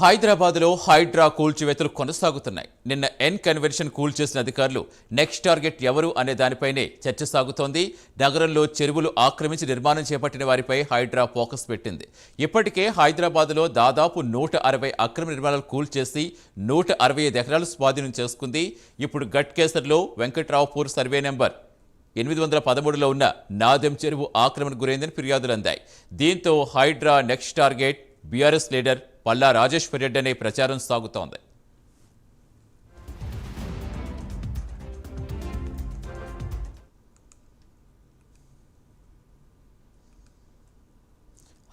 హైదరాబాద్లో హైడ్రా కూల్చివేతలు కొనసాగుతున్నాయి. నిన్న ఎన్ కన్వెన్షన్ కూల్చేసిన అధికారులు నెక్స్ట్ టార్గెట్ ఎవరు అనే దానిపైనే చర్చ సాగుతోంది. నగరంలో చెరువులు ఆక్రమించి నిర్మాణం చేపట్టిన వారిపై హైడ్రా ఫోకస్ పెట్టింది. ఇప్పటికే హైదరాబాద్లో దాదాపు నూట అరవై అక్రమ నిర్మాణాలు కూల్చేసి నూట అరవై ఐదు ఎకరాలు స్వాధీనం చేసుకుంది. ఇప్పుడు గట్కేసర్లో వెంకట్రావుపూర్ సర్వే నెంబర్ ఎనిమిది వందల పదమూడులో ఉన్న నాదెం చెరువు ఆక్రమణ గురైందని ఫిర్యాదులు అందాయి. దీంతో Hydraa next target BRS leader Palla Rajeshwar Reddy అనే ప్రచారం సాగుతోంది.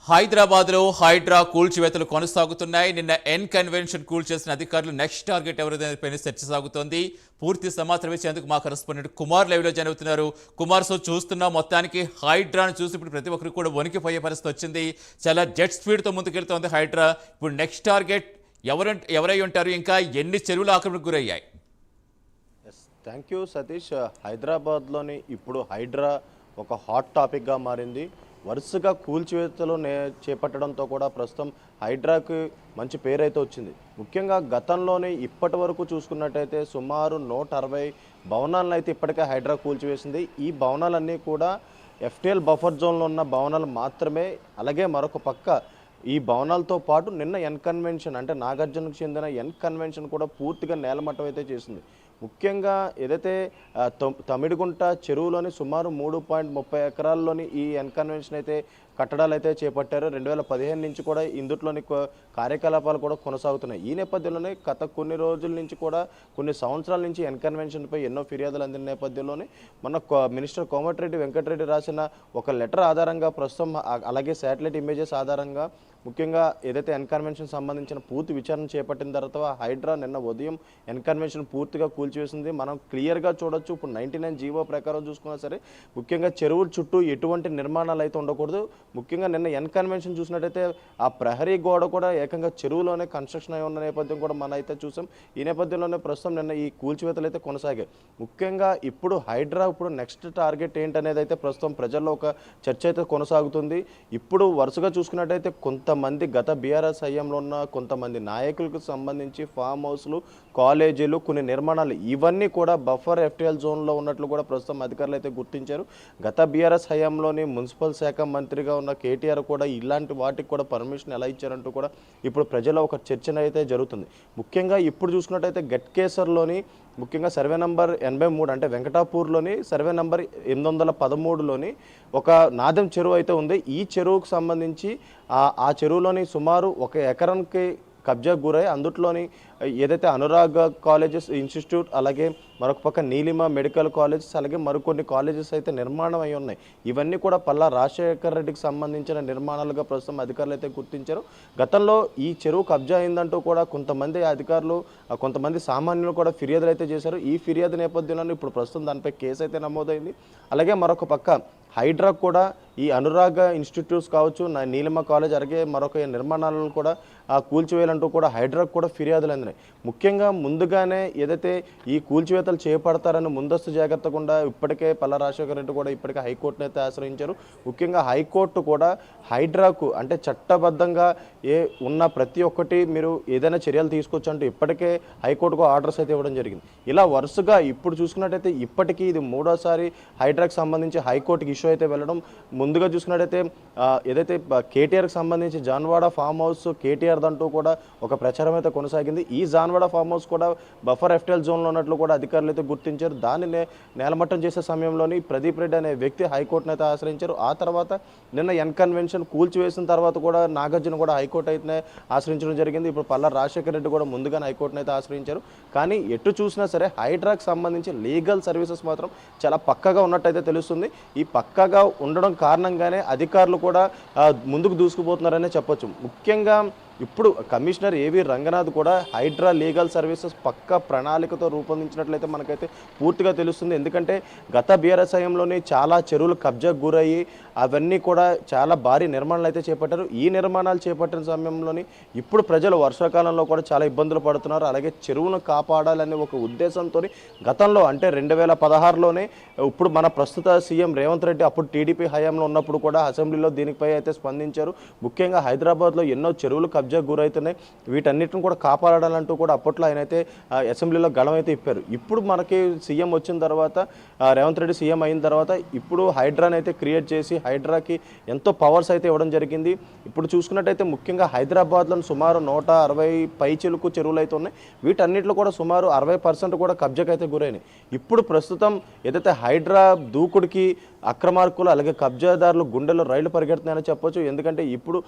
హైదరాబాద్లో హైడ్రా కూల్చివేతలు కొనసాగుతున్నాయి. నిన్న ఎన్ కన్వెన్షన్ కూల్చేసిన అధికారులు నెక్స్ట్ టార్గెట్ ఎవరిపైన చర్చ సాగుతోంది. పూర్తి సమాచారం ఇచ్చేందుకు మా కరెస్పాండెంట్ కుమార్ లైవ్లో జరుగుతున్నారు కుమార్ సో చూస్తున్నాం మొత్తానికి హైడ్రాను చూసి ఇప్పుడు ప్రతి ఒక్కరికి కూడా వణికిపోయే పరిస్థితి వచ్చింది. చాలా జెట్ స్పీడ్తో ముందుకెళ్తోంది హైడ్రా. ఇప్పుడు నెక్స్ట్ టార్గెట్ ఎవరు ఎవరై ఉంటారు? ఇంకా ఎన్ని చెరువులు ఆక్రమణకు గురయ్యాయి? ఎస్ థ్యాంక్ యూ సతీష్ హైదరాబాద్లోని ఇప్పుడు హైడ్రా ఒక హాట్ టాపిక్గా మారింది. వరుసగా కూల్చివేతలు నే చేపట్టడంతో కూడా ప్రస్తుతం హైడ్రాకి మంచి పేరైతే వచ్చింది. ముఖ్యంగా గతంలోనే ఇప్పటి వరకు చూసుకున్నట్టయితే సుమారు నూట అరవై భవనాలను అయితే ఇప్పటికే హైడ్రా కూల్చివేసింది. ఈ భవనాలన్నీ కూడా ఎఫ్టిఎల్ బఫర్ జోన్లో ఉన్న భవనాలు మాత్రమే అలాగే మరొక పక్క ఈ భవనాలతో పాటు నిన్న ఎన్ కన్వెన్షన్ అంటే నాగార్జునకు చెందిన ఎన్ కన్వెన్షన్ కూడా పూర్తిగా నేలమట్టం అయితే చేసింది. ముఖ్యంగా ఏదైతే తమిడిగుంట చెరువులోని సుమారు మూడు పాయింట్ ముప్పై ఎకరాల్లోని ఈ ఎన్ కన్వెన్షన్ అయితే కట్టడాలు అయితే చేపట్టారు. రెండు వేల పదిహేను నుంచి కూడా ఇందుట్లోని కార్యకలాపాలు కూడా కొనసాగుతున్నాయి. ఈ నేపథ్యంలోనే గత కొన్ని రోజుల నుంచి కూడా కొన్ని సంవత్సరాల నుంచి ఎన్ కన్వెన్షన్పై ఎన్నో ఫిర్యాదులు అందిన నేపథ్యంలోనే మన కో- మినిస్టర్ కోమటిరెడ్డి వెంకటరెడ్డి రాసిన ఒక లెటర్ ఆధారంగా ప్రస్తుతం అలాగే శాటిలైట్ ఇమేజెస్ ఆధారంగా ముఖ్యంగా ఏదైతే ఎన్కన్వెన్షన్ సంబంధించిన పూర్తి విచారణ చేపట్టిన తర్వాత హైడ్రా నిన్న ఉదయం ఎన్కన్వెన్షన్ పూర్తిగా కూల్చివేసింది. మనం క్లియర్గా చూడొచ్చు. ఇప్పుడు నైన్టీ నైన్ జీవో ప్రకారం చూసుకున్నా సరే ముఖ్యంగా చెరువుల చుట్టూ ఎటువంటి నిర్మాణాలు అయితే ఉండకూడదు. ముఖ్యంగా నిన్న ఎన్కన్వెన్షన్ చూసినట్టయితే ఆ ప్రహరీ గోడ కూడా ఏకంగా చెరువులోనే కన్స్ట్రక్షన్ అయి ఉన్న నేపథ్యం కూడా మనం అయితే చూసాం. ఈ నేపథ్యంలోనే ప్రస్తుతం నిన్న ఈ కూల్చివేతలు అయితే కొనసాగాయి. ముఖ్యంగా ఇప్పుడు హైడ్రా ఇప్పుడు నెక్స్ట్ టార్గెట్ ఏంటనేది అయితే ప్రస్తుతం ప్రజల్లో ఒక చర్చ అయితే కొనసాగుతుంది. ఇప్పుడు వరుసగా చూసుకున్నట్టయితే కొంత కొంతమంది గత బీఆర్ఎస్ హయాంలో ఉన్న కొంతమంది నాయకులకు సంబంధించి ఫామ్ హౌస్లు కాలేజీలు కొన్ని నిర్మాణాలు ఇవన్నీ కూడా బఫర్ ఎఫ్టీఎల్ జోన్లో ఉన్నట్లు కూడా ప్రస్తుతం అధికారులు అయితే గుర్తించారు. గత బీఆర్ఎస్ హయాంలోని మున్సిపల్ శాఖ మంత్రిగా ఉన్న కేటీఆర్ కూడా ఇలాంటి వాటికి కూడా పర్మిషన్ ఎలా ఇచ్చారంటూ కూడా ఇప్పుడు ప్రజల్లో ఒక చర్చన అయితే జరుగుతుంది. ముఖ్యంగా ఇప్పుడు చూసుకున్నట్టయితే గట్కేసర్లోని ముఖ్యంగా సర్వే నంబర్ ఎనభై మూడు అంటే వెంకటాపూర్లోని సర్వే నంబర్ ఎనిమిది వందల పదమూడులోని ఒక నాదం చెరువు అయితే ఉంది. ఈ చెరువుకు సంబంధించి ఆ చెరువులోని సుమారు ఒక ఎకరానికి కబ్జా గురై అందుట్లోని ఏదైతే అనురాగ్ కాలేజెస్ ఇన్స్టిట్యూట్ అలాగే మరొక పక్క నీలిమ మెడికల్ కాలేజెస్ అలాగే మరికొన్ని కాలేజెస్ అయితే నిర్మాణం అయి ఉన్నాయి. ఇవన్నీ కూడా పల్లా రాజశేఖర్ రెడ్డికి సంబంధించిన నిర్మాణాలుగా ప్రస్తుతం అధికారులు అయితే గుర్తించారు. గతంలో ఈ చెరువు కబ్జా అయిందంటూ కూడా కొంతమంది అధికారులు కొంతమంది సామాన్యులు కూడా ఫిర్యాదులు అయితే చేశారు. ఈ ఫిర్యాదు నేపథ్యంలో ఇప్పుడు ప్రస్తుతం దానిపై కేసు అయితే నమోదైంది. అలాగే మరొక పక్క హైడ్రా కూడా ఈ అనురాగ ఇన్స్టిట్యూట్స్ కావచ్చు నా నీలిమ కాలేజ్ అలాగే మరొక నిర్మాణాలను కూడా ఆ, కూల్చివేయాలంటూ కూడా హైడ్రాకు కూడా ఫిర్యాదులు అందినాయి. ముఖ్యంగా ముందుగానే ఏదైతే ఈ కూల్చివేతలు చేపడతారని ముందస్తు జాగ్రత్తకుండా ఇప్పటికే పల్ల రాజశేఖర రెడ్డి కూడా ఇప్పటికే హైకోర్టును అయితే ఆశ్రయించారు. ముఖ్యంగా హైకోర్టు కూడా హైడ్రాకు అంటే చట్టబద్ధంగా ఏ ఉన్న ప్రతి ఒక్కటి మీరు ఏదైనా చర్యలు తీసుకోవచ్చు అంటూ ఇప్పటికే హైకోర్టుకు ఆర్డర్స్ అయితే ఇవ్వడం జరిగింది. ఇలా వరుసగా ఇప్పుడు చూసుకున్నట్టయితే ఇప్పటికీ ఇది మూడోసారి హైడ్రాకు సంబంధించి హైకోర్టుకి ఇష్యూ అయితే వెళ్ళడం ముందుగా చూసుకున్నట్టయితే ఏదైతే కేటీఆర్కి సంబంధించి జాన్వాడ ఫామ్ హౌస్ కేటీఆర్ దంటూ కూడా ఒక ప్రచారం అయితే కొనసాగింది. ఈ జాన్వాడ ఫామ్ హౌస్ కూడా బఫర్ ఎఫ్టెల్ జోన్లో ఉన్నట్లు కూడా అధికారులు అయితే గుర్తించారు. దానిని నేలమట్టం చేసే సమయంలోని ప్రదీప్ రెడ్డి అనే వ్యక్తి హైకోర్టును అయితే ఆశ్రయించారు. ఆ తర్వాత నిన్న ఎన్ కన్వెన్షన్ కూల్చివేసిన తర్వాత కూడా నాగార్జున కూడా హైకోర్టు అయితే ఆశ్రయించడం జరిగింది. ఇప్పుడు పల్లా రాజశేఖర రెడ్డి కూడా ముందుగానే హైకోర్టును అయితే ఆశ్రయించారు. కానీ ఎటు చూసినా సరే హైడ్రాకి సంబంధించి లీగల్ సర్వీసెస్ మాత్రం చాలా పక్కగా ఉన్నట్టయితే తెలుస్తుంది. ఈ పక్కగా ఉండడం కారణంగానే అధికారులు కూడా ముందుకు దూసుకుపోతున్నారనే చెప్పొచ్చు. ముఖ్యంగా ఇప్పుడు కమిషనర్ ఏవి రంగనాథ్ కూడా హైడ్రా లీగల్ సర్వీసెస్ పక్క ప్రణాళికతో రూపొందించినట్లయితే మనకైతే పూర్తిగా తెలుస్తుంది. ఎందుకంటే గత బీఆర్ఎస్ హయాంలోనే చాలా చెరువులు కబ్జాకు గురయ్యి అవన్నీ కూడా చాలా భారీ నిర్మాణాలు అయితే చేపట్టారు. ఈ నిర్మాణాలు చేపట్టిన సమయంలోని ఇప్పుడు ప్రజలు వర్షాకాలంలో కూడా చాలా ఇబ్బందులు పడుతున్నారు. అలాగే చెరువును కాపాడాలనే ఒక ఉద్దేశంతో గతంలో అంటే రెండు వేల పదహారులోనే ఇప్పుడు మన ప్రస్తుత సీఎం రేవంత్ రెడ్డి అప్పుడు టీడీపీ హయాంలో ఉన్నప్పుడు కూడా అసెంబ్లీలో దీనిపై అయితే స్పందించారు. ముఖ్యంగా హైదరాబాద్లో ఎన్నో చెరువులు కబ్జాకు గురవుతున్నాయి వీటన్నిటిని కూడా కాపాడాలంటూ కూడా అప్పట్లో ఆయన అయితే అసెంబ్లీలో గళం అయితే ఇప్పారు. ఇప్పుడు మనకి సీఎం వచ్చిన తర్వాత రేవంత్ రెడ్డి సీఎం అయిన తర్వాత ఇప్పుడు హైడ్రాని అయితే క్రియేట్ చేసి హైడ్రాకి ఎంతో పవర్స్ అయితే ఇవ్వడం జరిగింది. ఇప్పుడు చూసుకున్నట్టయితే ముఖ్యంగా హైదరాబాద్లో సుమారు నూట అరవై పై పైచిలుకు చెరువులు అయితే ఉన్నాయి. వీటన్నిటిలో కూడా సుమారు అరవై పర్సెంట్ కూడా కబ్జాకి అయితే గురైనాయి. ఇప్పుడు ప్రస్తుతం ఏదైతే హైడ్రా దూకుడికి అక్రమార్కులు అలాగే కబ్జాదారులు గుండెల్లో రైళ్ళు పరిగెడుతున్నాయని చెప్పొచ్చు. ఎందుకంటే ఇప్పుడు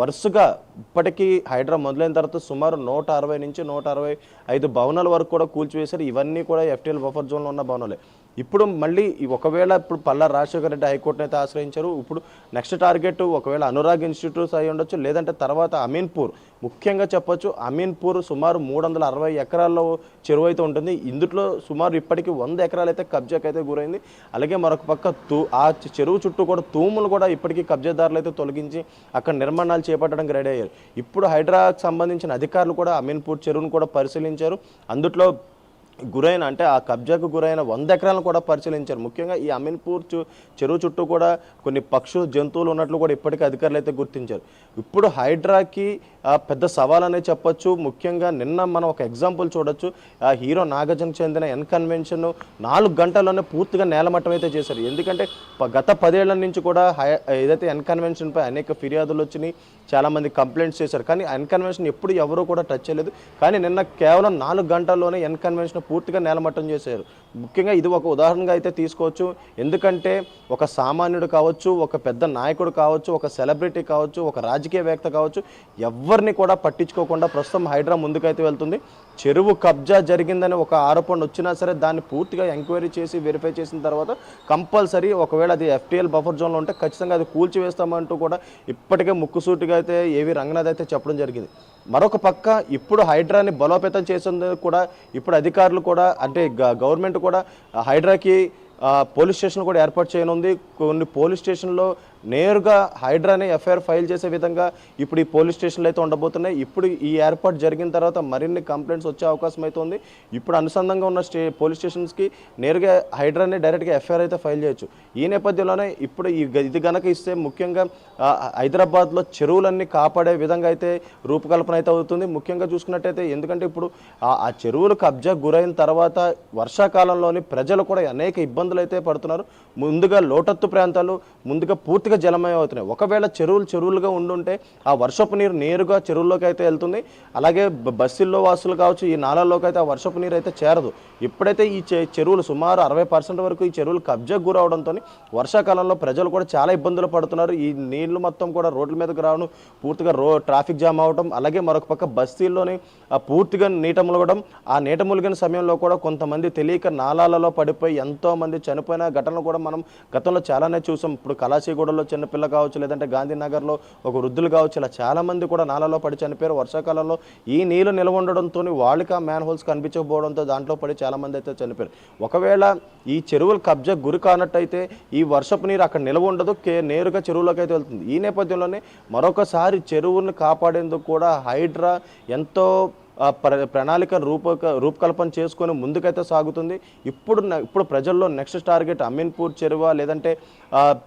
వరుసగా ఇప్పటికీ హైడ్రా మొదలైన తర్వాత సుమారు నూట అరవై నుంచి నూట అరవై ఐదు భవనాల వరకు కూడా కూల్చివేశారు. ఇవన్నీ కూడా ఎఫ్టీఎల్ బఫర్ జోన్లో ఉన్న భవనాలే. ఇప్పుడు మళ్ళీ ఒకవేళ ఇప్పుడు పల్లా రాజశేఖర రెడ్డి హైకోర్టును అయితే ఆశ్రయించారు. ఇప్పుడు నెక్స్ట్ టార్గెట్ ఒకవేళ అనురాగ్ ఇన్స్టిట్యూట్స్ అయి ఉండొచ్చు లేదంటే తర్వాత అమీన్పూర్. ముఖ్యంగా చెప్పొచ్చు అమీన్పూర్ సుమారు మూడు వందల అరవై ఎకరాల్లో చెరువు అయితే ఉంటుంది. ఇందులో సుమారు ఇప్పటికీ వంద ఎకరాలు అయితే కబ్జాకి అయితే గురైంది. అలాగే మరొక పక్క తూ ఆ చెరువు చుట్టూ కూడా తూములు కూడా ఇప్పటికీ కబ్జాదారులు అయితే తొలగించి అక్కడ నిర్మాణాలు చేపట్టడానికి రెడీ అయ్యారు. ఇప్పుడు హైడ్రాకి సంబంధించిన అధికారులు కూడా అమీన్పూర్ చెరువును కూడా పరిశీలించారు. అందుట్లో గురైన అంటే ఆ కబ్జాకు గురైన వంద ఎకరాలను కూడా పరిశీలించారు. ముఖ్యంగా ఈ అమీన్పూర్ చెరువు చుట్టూ కూడా కొన్ని పక్షులు జంతువులు ఉన్నట్లు కూడా ఇప్పటికీ అధికారులు అయితే గుర్తించారు. ఇప్పుడు హైడ్రాకి పెద్ద సవాల్ అనే చెప్పొచ్చు. ముఖ్యంగా నిన్న మనం ఒక ఎగ్జాంపుల్ చూడొచ్చు. ఆ హీరో నాగార్జునకు చెందిన ఎన్ కన్వెన్షన్ నాలుగు గంటల్లోనే పూర్తిగా నేలమట్టం అయితే చేశారు. ఎందుకంటే గత పదేళ్ళ నుంచి కూడా హై ఏదైతే ఎన్ కన్వెన్షన్పై అనేక ఫిర్యాదులు వచ్చినాయి చాలామంది కంప్లైంట్స్ చేశారు. కానీ ఎన్ కన్వెన్షన్ ఎప్పుడు ఎవరూ కూడా టచ్ చేయలేదు. కానీ నిన్న కేవలం నాలుగు గంటల్లోనే ఎన్ కన్వెన్షన్ పూర్తిగా నేలమట్టం చేశారు. ముఖ్యంగా ఇది ఒక ఉదాహరణగా అయితే తీసుకోవచ్చు. ఎందుకంటే ఒక సామాన్యుడు కావచ్చు ఒక పెద్ద నాయకుడు కావచ్చు ఒక సెలబ్రిటీ కావచ్చు ఒక రాజకీయవేత్త కావచ్చు ఎవరిని కూడా పట్టించుకోకుండా ప్రస్తుతం హైడ్రా ముందుకైతే వెళ్తుంది. చెరువు కబ్జా జరిగిందని ఒక ఆరోపణ వచ్చినా సరే దాన్ని పూర్తిగా ఎంక్వైరీ చేసి వెరిఫై చేసిన తర్వాత కంపల్సరీ ఒకవేళ అది ఎఫ్టీఎల్ బఫర్ జోన్లో ఉంటే ఖచ్చితంగా అది కూల్చివేస్తామంటూ కూడా ఇప్పటికే ముక్కుసూటిగా అయితే ఏవి రంగనాథ్ అయితే చెప్పడం జరిగింది. మరొక పక్క ఇప్పుడు హైడ్రాని బలోపేతం చేసేందుకు కూడా ఇప్పుడు అధికారులు కూడా అంటే గ- గవర్నమెంట్ కూడా హైడ్రాకి పోలీస్ స్టేషన్ కూడా ఏర్పాటు చేయనుంది. కొన్ని పోలీస్ స్టేషన్లో నేరుగా హైడ్రాని ఎఫ్ఐఆర్ ఫైల్ చేసే విధంగా ఇప్పుడు ఈ పోలీస్ స్టేషన్లు అయితే ఉండబోతున్నాయి. ఇప్పుడు ఈ ఏర్పాటు జరిగిన తర్వాత మరిన్ని కంప్లైంట్స్ వచ్చే అవకాశం అయితే ఉంది. ఇప్పుడు అనుసంధానంగా ఉన్న స్టే పోలీస్ స్టేషన్స్కి నేరుగా హైడ్రాని డైరెక్ట్గా ఎఫ్ఐఆర్ అయితే ఫైల్ చేయొచ్చు. ఈ నేపథ్యంలోనే ఇప్పుడు ఈ గ- ఇది గనక ఇస్తే ముఖ్యంగా హైదరాబాద్లో చెరువులన్నీ కాపాడే విధంగా అయితే రూపకల్పన అయితే అవుతుంది. ముఖ్యంగా చూసుకున్నట్టయితే ఎందుకంటే ఇప్పుడు ఆ ఆ చెరువులు కబ్జా గురైన తర్వాత వర్షాకాలంలోని ప్రజలు కూడా అనేక ఇబ్బందులు అయితే పడుతున్నారు. ముందుగా లోటత్తు ప్రాంతాలు ముందుగా పూర్తిగా జలమయం అవుతున్నాయి. ఒకవేళ చెరువులు చెరువులుగా ఉండుంటే ఆ వర్షపు నీరు నేరుగా చెరువుల్లోకి అయితే వెళ్తుంది. అలాగే బస్సుల్లో వాసులు కావచ్చు ఈ నాళాల్లోకి అయితే ఆ వర్షపు నీరు అయితే చేరదు. ఇప్పుడైతే ఈ చె- చెరువులు సుమారు అరవై పర్సెంట్ వరకు ఈ చెరువులు కబ్జాకు గురవడంతో వర్షాకాలంలో ప్రజలు కూడా చాలా ఇబ్బందులు పడుతున్నారు. ఈ నీళ్ళు మొత్తం కూడా రోడ్ల మీదకి రావడం పూర్తిగా రో ట్రాఫిక్ జామ్ అవడం అలాగే మరొక పక్క బస్తీల్లోని ఆ పూర్తిగా నీట ములగడం ఆ నీట ములిగిన సమయంలో కూడా కొంతమంది తెలియక నాలాలలో పడిపోయి ఎంతో మంది చనిపోయిన ఘటనలు కూడా మనం గతంలో చాలానే చూసాం. ఇప్పుడు కళాశీగూడలో చిన్నపిల్ల కావచ్చు లేదంటే గాంధీనగర్లో ఒక వృద్ధులు కావచ్చు ఇలా చాలామంది కూడా నాలలో పడి చనిపోయారు. వర్షాకాలంలో ఈ నీళ్ళు నిల్వ ఉండడంతో వాళ్ళకి ఆ మ్యాన్ హోల్స్ కనిపించకపోవడంతో దాంట్లో పడి చాలా మంది అయితే చనిపోయారు. ఒకవేళ ఈ చెరువులు కబ్జా గురి కానట్టయితే ఈ వర్షపు నీరు అక్కడ నిల్వ ఉండదు కే నేరుగా చెరువులోకి అయితే వెళ్తుంది. ఈ నేపథ్యంలోనే మరొకసారి చెరువును కాపాడేందుకు కూడా హైడ్రా ఎంతో ప్రణాళిక రూపక రూపకల్పన చేసుకొని ముందుకైతే సాగుతుంది. ఇప్పుడు ఇప్పుడు ప్రజల్లో నెక్స్ట్ టార్గెట్ అమీన్పూర్ చెరువ లేదంటే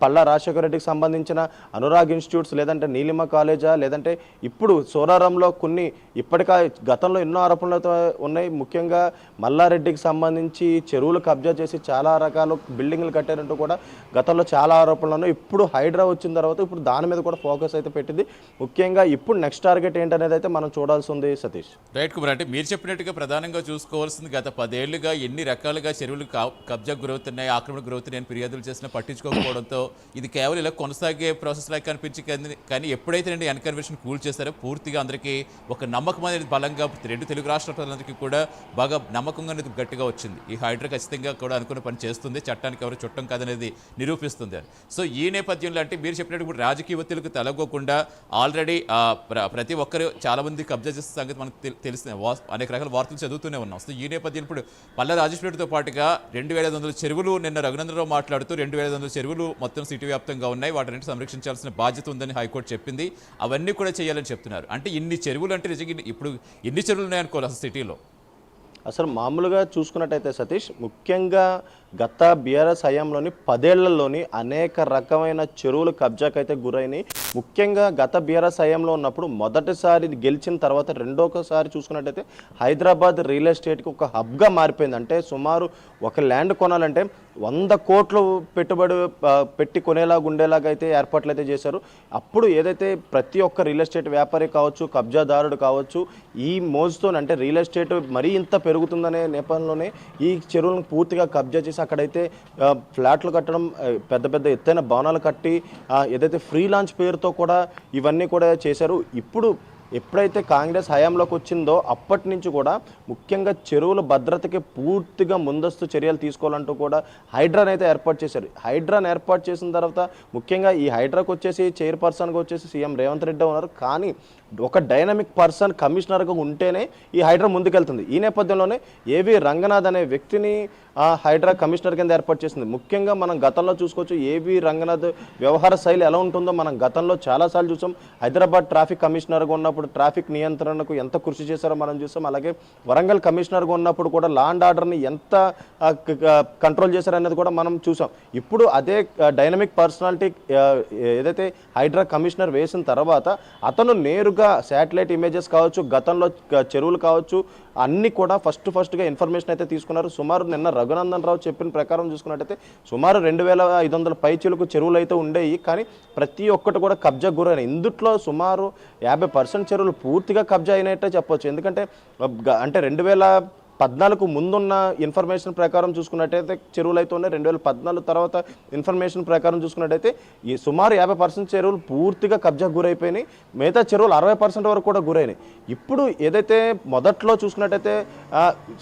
పల్లా రాజశేఖర రెడ్డికి సంబంధించిన అనురాగ్ ఇన్స్టిట్యూట్స్ లేదంటే నీలిమ కాలేజా లేదంటే ఇప్పుడు సోరారంలో కొన్ని ఇప్పటికా గతంలో ఎన్నో ఆరోపణలతో ఉన్నాయి. ముఖ్యంగా మల్లారెడ్డికి సంబంధించి చెరువులు కబ్జా చేసి చాలా రకాల బిల్డింగ్లు కట్టారంటూ కూడా గతంలో చాలా ఆరోపణలు ఉన్నాయి. ఇప్పుడు హైడ్రా వచ్చిన తర్వాత ఇప్పుడు దాని మీద కూడా ఫోకస్ అయితే పెట్టింది. ముఖ్యంగా ఇప్పుడు నెక్స్ట్ టార్గెట్ ఏంటనేది అయితే మనం చూడాల్సి ఉంది సతీష్. రైట్ కుమార్ అంటే మీరు చెప్పినట్టుగా ప్రధానంగా చూసుకోవాల్సింది గత పదేళ్ళుగా ఎన్ని రకాలుగా చెరువులు కా- కబ్జాకు గురవుతున్నాయి ఆక్రమణకు గురవుతున్నాయని ఫిర్యాదులు చేసినా పట్టించుకోకపోవడంతో ఇది కేవలం ఇలా కొనసాగే ప్రాసెస్ లాగా కనిపించి కానీ- ఎప్పుడైతే రెండు ఎన్కన్వర్షన్ కూల్ చేశారో పూర్తిగా అందరికీ ఒక నమ్మకం అనేది బలంగా రెండు తెలుగు రాష్ట్రాలందరికీ కూడా బాగా నమ్మకంగా అనేది గట్టిగా వచ్చింది. ఈ హైడ్రా ఖచ్చితంగా కూడా అనుకున్న పని చేస్తుంది. చట్టానికి ఎవరు చుట్టం కాదనేది నిరూపిస్తుంది అని. సో ఈ నేపథ్యంలో అంటే మీరు చెప్పినట్టు ఇప్పుడు రాజకీయ ఒత్తిడికి తలగోకుండా ఆల్రెడీ ప్రతి ఒక్కరు చాలామంది కబ్జా చేసిన సంగతి మనకు తెలిసిన వా- అనేక రకాల వార్తలు చదువుతూనే ఉన్నాం. సో ఈ నేపథ్యం ఇప్పుడు పల్లె రాజేశ్వరితో పాటుగా రెండు వేల ఐదు వందల చెరువులు నిన్న రఘునందరావు మాట్లాడుతూ రెండు వేల ఐదు వందల చెరువులు మొత్తం సిటీ వ్యాప్తంగా ఉన్నాయి. వాటిని సంరక్షించాల్సిన బాధ్యత ఉందని హైకోర్టు చెప్పింది. అవన్నీ కూడా చేయాలని చెప్తున్నారు. అంటే ఇన్ని చెరువులు అంటే నిజంగా ఇప్పుడు ఎన్ని చెరువులు ఉన్నాయనుకోవాలి అసలు సిటీలో? అసలు మామూలుగా చూసుకున్నట్టయితే సతీష్ ముఖ్యంగా గత బీఆర్ఎస్ హయాంలోని పదేళ్ళలోని అనేక రకమైన చెరువులు కబ్జాకైతే గురైనాయి. ముఖ్యంగా గత బీఆర్ఎస్ హయాంలో ఉన్నప్పుడు మొదటిసారి గెలిచిన తర్వాత రెండోసారి చూసుకున్నట్టయితే హైదరాబాద్ రియల్ ఎస్టేట్కి ఒక హబ్గా మారిపోయింది. అంటే సుమారు ఒక ల్యాండ్ కొనాలంటే వంద కోట్లు పెట్టుబడి పెట్టి కొనేలాగా ఉండేలాగా అయితే ఏర్పాట్లు అయితే చేశారు. అప్పుడు ఏదైతే ప్రతి ఒక్క రియల్ ఎస్టేట్ వ్యాపారి కావచ్చు కబ్జాదారుడు కావచ్చు ఈ మోజుతో అంటే రియల్ ఎస్టేట్ మరీ ఇంత పెరుగుతుందనే నేపథ్యంలోనే ఈ చెరువులను పూర్తిగా కబ్జా చేసి అక్కడైతే ఫ్లాట్లు కట్టడం పెద్ద పెద్ద ఎత్తైన భవనాలు కట్టి ఏదైతే ఫ్రీ లాంచ్ పేరుతో కూడా ఇవన్నీ కూడా చేశారు. ఇప్పుడు ఎప్పుడైతే కాంగ్రెస్ హయాంలోకి వచ్చిందో అప్పటి నుంచి కూడా ముఖ్యంగా చెరువుల భద్రతకి పూర్తిగా ముందస్తు చర్యలు తీసుకోవాలంటూ కూడా హైడ్రాన్ అయితే ఏర్పాటు చేశారు. హైడ్రాన్ ఏర్పాటు చేసిన తర్వాత ముఖ్యంగా ఈ హైడ్రాకు వచ్చేసి చైర్పర్సన్గా వచ్చేసి సీఎం రేవంత్ రెడ్డి ఉన్నారు. కానీ ఒక డైనమిక్ పర్సన్ కమిషనర్గా ఉంటేనే ఈ హైడ్రా ముందుకెళ్తుంది. ఈ నేపథ్యంలోనే ఏవి రంగనాథ్ అనే వ్యక్తిని ఆ హైడ్రా కమిషనర్ కింద ఏర్పాటు చేసింది. ముఖ్యంగా మనం గతంలో చూసుకోవచ్చు ఏవి రంగనాథ్ వ్యవహార శైలి ఎలా ఉంటుందో మనం గతంలో చాలాసార్లు చూసాం. హైదరాబాద్ ట్రాఫిక్ కమిషనర్గా ఉన్నప్పుడు ట్రాఫిక్ నియంత్రణకు ఎంత కృషి చేశారో మనం చూసాం. అలాగే వరంగల్ కమిషనర్గా ఉన్నప్పుడు కూడా లా అండ్ ఆర్డర్ని ఎంత కంట్రోల్ చేశారనేది కూడా మనం చూసాం. ఇప్పుడు అదే డైనమిక్ పర్సనాలిటీ ఏదైతే హైడ్రా కమిషనర్ వేసిన తర్వాత అతను నేరుగా శాటిలైట్ ఇమేజెస్ కావచ్చు గతంలో చెరువులు కావచ్చు అన్ని కూడా ఫస్ట్ ఫస్ట్గా ఇన్ఫర్మేషన్ అయితే తీసుకున్నారు. సుమారు నిన్న రఘునందన్ రావు చెప్పిన ప్రకారం చూసుకున్నట్టయితే సుమారు రెండు వేల ఐదు వందల పైచీలకు చెరువులు అయితే ఉండేవి కానీ ప్రతి ఒక్కటి కూడా కబ్జా గురైన ఇందుట్లో సుమారు యాభై పర్సెంట్ చెరువులు పూర్తిగా కబ్జా అయినట్టే చెప్పొచ్చు. ఎందుకంటే అంటే రెండు వేల పద్నాలుగు ముందున్న ఇన్ఫర్మేషన్ ప్రకారం చూసుకున్నట్టయితే చెరువులు అయితే ఉన్నాయి. రెండు వేల పద్నాలుగు తర్వాత ఇన్ఫర్మేషన్ ప్రకారం చూసుకున్నట్టయితే ఈ సుమారు యాభై పర్సెంట్ చెరువులు పూర్తిగా కబ్జా గురైపోయినాయి. మిగతా చెరువులు అరవై పర్సెంట్ వరకు కూడా గురైనాయి. ఇప్పుడు ఏదైతే మొదట్లో చూసుకున్నట్టయితే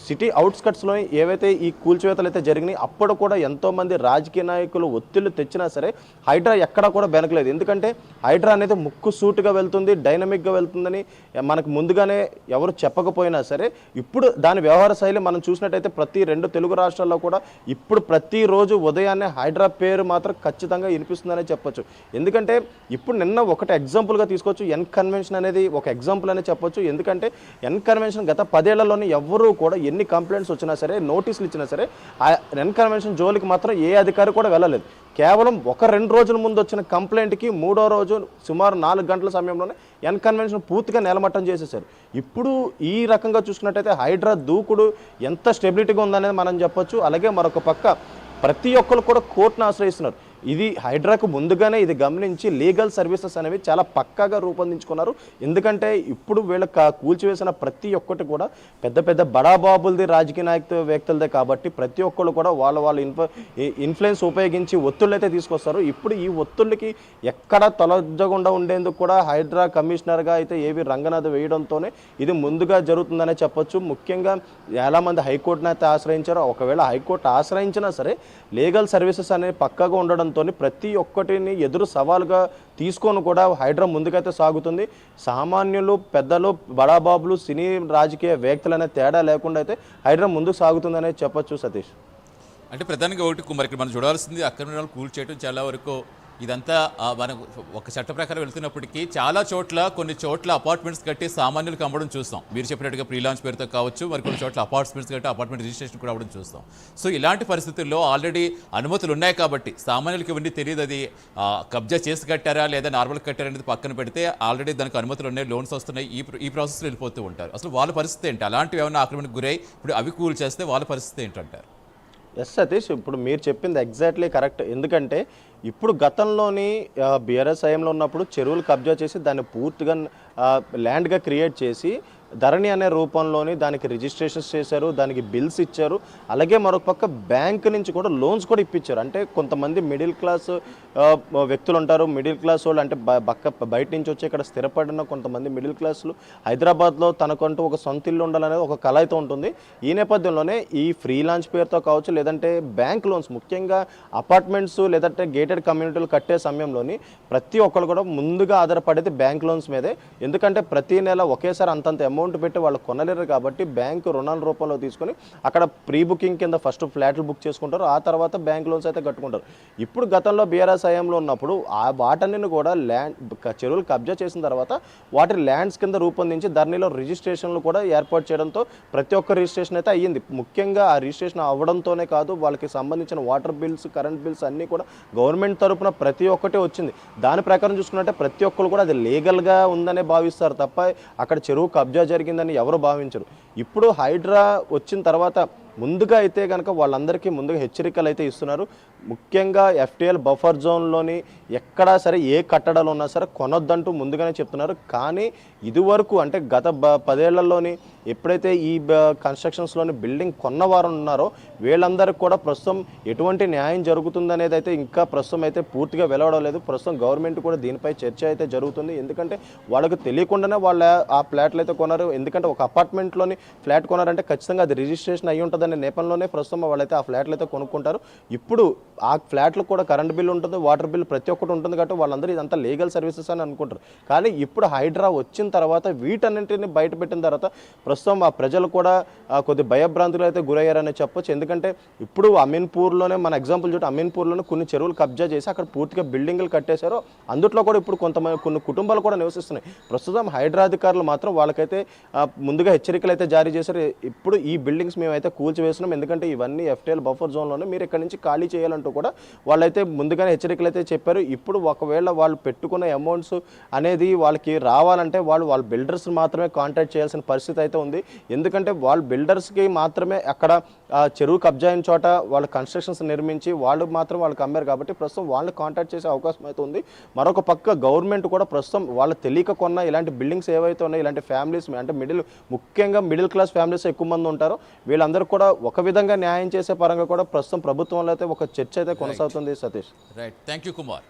సిటీ అవుట్స్కట్స్లో ఏవైతే ఈ కూల్చివేతలు అయితే జరిగినాయి అప్పుడు కూడా ఎంతోమంది రాజకీయ నాయకులు ఒత్తిళ్ళు తెచ్చినా సరే హైడ్రా ఎక్కడా కూడా బెనకలేదు. ఎందుకంటే హైడ్రా అనేది ముక్కు సూటుగా వెళ్తుంది డైనమిక్గా వెళ్తుందని మనకు ముందుగానే ఎవరు చెప్పకపోయినా సరే ఇప్పుడు దాని వ్యవహారం శైలి మనం చూసినట్టయితే ప్రతి రెండు తెలుగు రాష్ట్రాల్లో కూడా ఇప్పుడు ప్రతిరోజు ఉదయాన్నే హైడ్రా పేరు మాత్రం ఖచ్చితంగా వినిపిస్తుందనే చెప్పొచ్చు. ఎందుకంటే ఇప్పుడు నిన్న ఒకటి ఎగ్జాంపుల్గా తీసుకోవచ్చు. ఎన్ కన్వెన్షన్ అనేది ఒక ఎగ్జాంపుల్ అనే చెప్పొచ్చు. ఎందుకంటే ఎన్ కన్వెన్షన్ గత పదేళ్ళలోనే ఎవ్వరూ కూడా ఎన్ని కంప్లైంట్స్ వచ్చినా సరే నోటీసులు ఇచ్చినా సరే ఆ ఎన్ కన్వెన్షన్ జోలికి మాత్రం ఏ అధికారి కూడా వెళ్ళలేదు. కేవలం ఒక రెండు రోజుల ముందు వచ్చిన కంప్లైంట్కి మూడో రోజు సుమారు నాలుగు గంటల సమయంలోనే ఎన్ కన్వెన్షన్ పూర్తిగా నేలమట్టం చేసేసారు ఇప్పుడు ఈ రకంగా చూసుకున్నట్టయితే హైడ్రా దూకుడు ఎంత స్టెబిలిటీగా ఉందనేది మనం చెప్పొచ్చు. అలాగే మరొక పక్క ప్రతి ఒక్కరు కూడా కోర్టును ఆశ్రయిస్తున్నారు. ఇది హైడ్రాకు ముందుగానే ఇది గమనించి లీగల్ సర్వీసెస్ అనేవి చాలా పక్కాగా రూపొందించుకున్నారు. ఎందుకంటే ఇప్పుడు వీళ్ళ కూల్చివేసిన ప్రతి ఒక్కటి కూడా పెద్ద పెద్ద బడాబాబులది రాజకీయ నాయక వ్యక్తులదే కాబట్టి ప్రతి ఒక్కళ్ళు కూడా వాళ్ళ వాళ్ళ ఇన్ఫ ఇన్ఫ్లుయెన్స్ ఉపయోగించి ఒత్తిళ్ళు అయితే తీసుకొస్తారు. ఇప్పుడు ఈ ఒత్తిళ్ళకి ఎక్కడ తొలజకుండా ఉండేందుకు కూడా హైడ్రా కమిషనర్గా అయితే ఏవి రంగనాథ్ వేయడంతోనే ఇది ముందుగా జరుగుతుందనే చెప్పొచ్చు. ముఖ్యంగా చాలామంది హైకోర్టును అయితే ఆశ్రయించారు ఒకవేళ హైకోర్టు ఆశ్రయించినా సరే లీగల్ సర్వీసెస్ అనేవి పక్కగా ఉండడంతో ప్రతి ఒక్కటిని ఎదురు సవాలుగా తీసుకొని కూడా హైడ్రా ముందుకైతే సాగుతుంది. సామాన్యులు పెద్దలు బడాబాబులు సినీ రాజకీయ వ్యక్తులు అనే తేడా లేకుండా అయితే హైడ్రా ముందుకు సాగుతుందనే చెప్పొచ్చు సతీష్. అంటే ప్రధానంగా ఒకటి మరి ఇక్కడ మనం చూడాల్సింది అక్రమాలు కూల్ చేయడం చాలా వరకు ఇదంతా మనం ఒక చట్ట ప్రకారం వెళ్తున్నప్పటికీ చాలా చోట్ల కొన్ని చోట్ల అపార్ట్మెంట్స్ కట్టి సామాన్యులకు అమ్మడం చూస్తాం. మీరు చెప్పినట్టుగా ప్రీ లాంచ్ పేరుతో కావచ్చు మరి కొన్ని చోట్ల అపార్ట్మెంట్స్ కట్టి అపార్ట్మెంట్ రిజిస్ట్రేషన్ కూడా అవ్వడం చూస్తాం. సో ఇలాంటి పరిస్థితుల్లో ఆల్రెడీ అనుమతులు ఉన్నాయి కాబట్టి సామాన్యులకి ఇవన్నీ తెలియదు అది కబ్జా చేసి కట్టారా లేదా నార్మల్ కట్టారా అనేది పక్కన పెడితే ఆల్రెడీ దానికి అనుమతులు ఉన్నాయి లోన్స్ వస్తున్నాయి ఈ ఈ ప్రాసెస్లో వెళ్ళిపోతూ ఉంటారు. అసలు వాళ్ళ పరిస్థితి ఏంటి? అలాంటివి ఏమైనా ఆక్రమణకు గురై ఇప్పుడు అవి కూల్ చేస్తే వాళ్ళ పరిస్థితి ఏంటంటారు? ఎస్ సతీష్ ఇప్పుడు మీరు చెప్పింది ఎగ్జాక్ట్లీ కరెక్ట్ ఎందుకంటే ఇప్పుడు గతంలోని బీఆర్ఎస్ హయాంలో ఉన్నప్పుడు చెరువులు కబ్జా చేసి దాన్ని పూర్తిగా ల్యాండ్గా క్రియేట్ చేసి ధరణి అనే రూపంలోని దానికి రిజిస్ట్రేషన్స్ చేశారు దానికి బిల్స్ ఇచ్చారు. అలాగే మరొక పక్క బ్యాంక్ నుంచి కూడా లోన్స్ కూడా ఇప్పించారు. అంటే కొంతమంది మిడిల్ క్లాస్ వ్యక్తులు ఉంటారు. మిడిల్ క్లాస్ వాళ్ళు అంటే బక్క బయట నుంచి వచ్చి ఇక్కడ స్థిరపడిన కొంతమంది మిడిల్ క్లాసులు హైదరాబాద్లో తనకంటూ ఒక సొంత ఇల్లు ఉండాలనేది ఒక కళ అయితే ఉంటుంది. ఈ నేపథ్యంలోనే ఈ ఫ్రీ లాంచ్ పేరుతో కావచ్చు లేదంటే బ్యాంక్ లోన్స్ ముఖ్యంగా అపార్ట్మెంట్స్ లేదంటే గేటెడ్ కమ్యూనిటీలు కట్టే సమయంలోని ప్రతి ఒక్కరు కూడా ముందుగా ఆధారపడేది బ్యాంక్ లోన్స్ మీదే. ఎందుకంటే ప్రతి నెల ఒకేసారి అంతంత అమౌంట్ అమౌంట్ పెట్టి వాళ్ళు కొనలేరు కాబట్టి బ్యాంకు రుణాల రూపంలో తీసుకొని అక్కడ ప్రీ బుకింగ్ కింద ఫస్ట్ ఫ్లాట్లు బుక్ చేసుకుంటారు. ఆ తర్వాత బ్యాంక్ లోన్స్ అయితే కట్టుకుంటారు. ఇప్పుడు గతంలో బీఆర్ఎస్ హయాంలో ఉన్నప్పుడు ఆ వాటన్నిని కూడా ల్యాండ్ చెరువులు కబ్జా చేసిన తర్వాత వాటి ల్యాండ్స్ కింద రూపొందించి ధరణిలో రిజిస్ట్రేషన్లు కూడా ఏర్పాటు చేయడంతో ప్రతి ఒక్క రిజిస్ట్రేషన్ అయితే అయ్యింది. ముఖ్యంగా ఆ రిజిస్ట్రేషన్ అవ్వడంతోనే కాదు వాళ్ళకి సంబంధించిన వాటర్ బిల్స్ కరెంట్ బిల్స్ అన్నీ కూడా గవర్నమెంట్ తరపున ప్రతి ఒక్కటి వచ్చింది. దాని ప్రకారం చూసుకున్నట్టే ప్రతి ఒక్కరు కూడా అది లీగల్గా ఉందనే భావిస్తారు తప్ప అక్కడ చెరువు కబ్జా జరిగిందని ఎవరు భావించరు. ఇప్పుడు హైడ్రా వచ్చిన తర్వాత ముందుగా అయితే కనుక వాళ్ళందరికీ ముందుగా హెచ్చరికలు అయితే ఇస్తున్నారు. ముఖ్యంగా ఎఫ్టీఎల్ బఫర్ జోన్లోని ఎక్కడా సరే ఏ కట్టడాలు ఉన్నా సరే కొనొద్దంటూ ముందుగానే చెప్తున్నారు. కానీ ఇదివరకు అంటే గత బ పదేళ్ళలోని ఎప్పుడైతే ఈ కన్స్ట్రక్షన్స్లోని బిల్డింగ్ కొన్నవారు ఉన్నారో వీళ్ళందరికీ కూడా ప్రస్తుతం ఎటువంటి న్యాయం జరుగుతుందనేది అయితే ఇంకా ప్రస్తుతం అయితే పూర్తిగా వెలవడం లేదు. ప్రస్తుతం గవర్నమెంట్ కూడా దీనిపై చర్చ అయితే జరుగుతుంది. ఎందుకంటే వాళ్ళకు తెలియకుండానే వాళ్ళ ఆ ఫ్లాట్లు అయితే కొన్నారు ఎందుకంటే ఒక అపార్ట్మెంట్లోని ఫ్లాట్ కొన్నారంటే ఖచ్చితంగా అది రిజిస్ట్రేషన్ అయ్యి ఉంటుందనే నేపథ్యంలోనే ప్రస్తుతం వాళ్ళైతే ఆ ఫ్లాట్లు అయితే కొనుక్కుంటారు. ఇప్పుడు ఆ ఫ్లాట్లకు కూడా కరెంట్ బిల్ ఉంటుంది వాటర్ బిల్ ప్రతి ఒక్కటి ఉంటుంది కాబట్టి వాళ్ళందరూ ఇదంతా లీగల్ సర్వీసెస్ అని అనుకుంటారు. కానీ ఇప్పుడు హైడ్రా వచ్చిన తర్వాత వీటన్నింటిని బయట పెట్టిన తర్వాత ప్రస్తుతం ఆ ప్రజలు కూడా కొద్ది భయభ్రాంతులు అయితే గురయ్యారని చెప్పొచ్చు. ఎందుకంటే ఇప్పుడు అమీన్పూర్లోనే మన ఎగ్జాంపుల్ చూడండి అమీన్పూర్లోనే కొన్ని చెరువులు కబ్జా చేసి అక్కడ పూర్తిగా బిల్డింగ్లు కట్టేశారు. అందుట్లో కూడా ఇప్పుడు కొంతమంది కొన్ని కుటుంబాలు కూడా నివసిస్తున్నాయి. ప్రస్తుతం హైడ్రా అధికారులు మాత్రం వాళ్ళకైతే ముందుగా హెచ్చరికలు అయితే జారీ చేశారు. ఇప్పుడు ఈ బిల్డింగ్స్ మేమైతే కూల్చివేస్తున్నాం. ఎందుకంటే ఇవన్నీ ఎఫ్టీఎల్ బఫర్ జోన్లోనే మీరు ఇక్కడ నుంచి ఖాళీ చేయాలంటే కూడా వాళ్ళైతే ముందుగానే హెచ్చరికలు అయితే చెప్పారు. ఇప్పుడు ఒకవేళ వాళ్ళు పెట్టుకున్న అమౌంట్స్ అనేది వాళ్ళకి రావాలంటే వాళ్ళు వాళ్ళ బిల్డర్స్ మాత్రమే కాంటాక్ట్ చేయాల్సిన పరిస్థితి అయితే ఉంది. ఎందుకంటే వాళ్ళ బిల్డర్స్కి మాత్రమే అక్కడ చెరువు కబ్జా అయిన చోట వాళ్ళు కన్స్ట్రక్షన్స్ నిర్మించి వాళ్ళు మాత్రం వాళ్ళకి అమ్మారు కాబట్టి ప్రస్తుతం వాళ్ళని కాంటాక్ట్ చేసే అవకాశం అయితే ఉంది. మరొక పక్క గవర్నమెంట్ కూడా ప్రస్తుతం వాళ్ళు తెలియక కొన్న ఇలాంటి బిల్డింగ్స్ ఏవైతే ఉన్నాయో ఇలాంటి ఫ్యామిలీస్ అంటే మిడిల్ ముఖ్యంగా మిడిల్ క్లాస్ ఫ్యామిలీస్ ఎక్కువ మంది ఉంటారు వీళ్ళందరూ కూడా ఒక విధంగా న్యాయం చేసే పరంగా కూడా ప్రస్తుతం ప్రభుత్వంలో అయితే ఒక చర్చ అయితే కొనసాగుతుంది Satish. Right thank you Kumar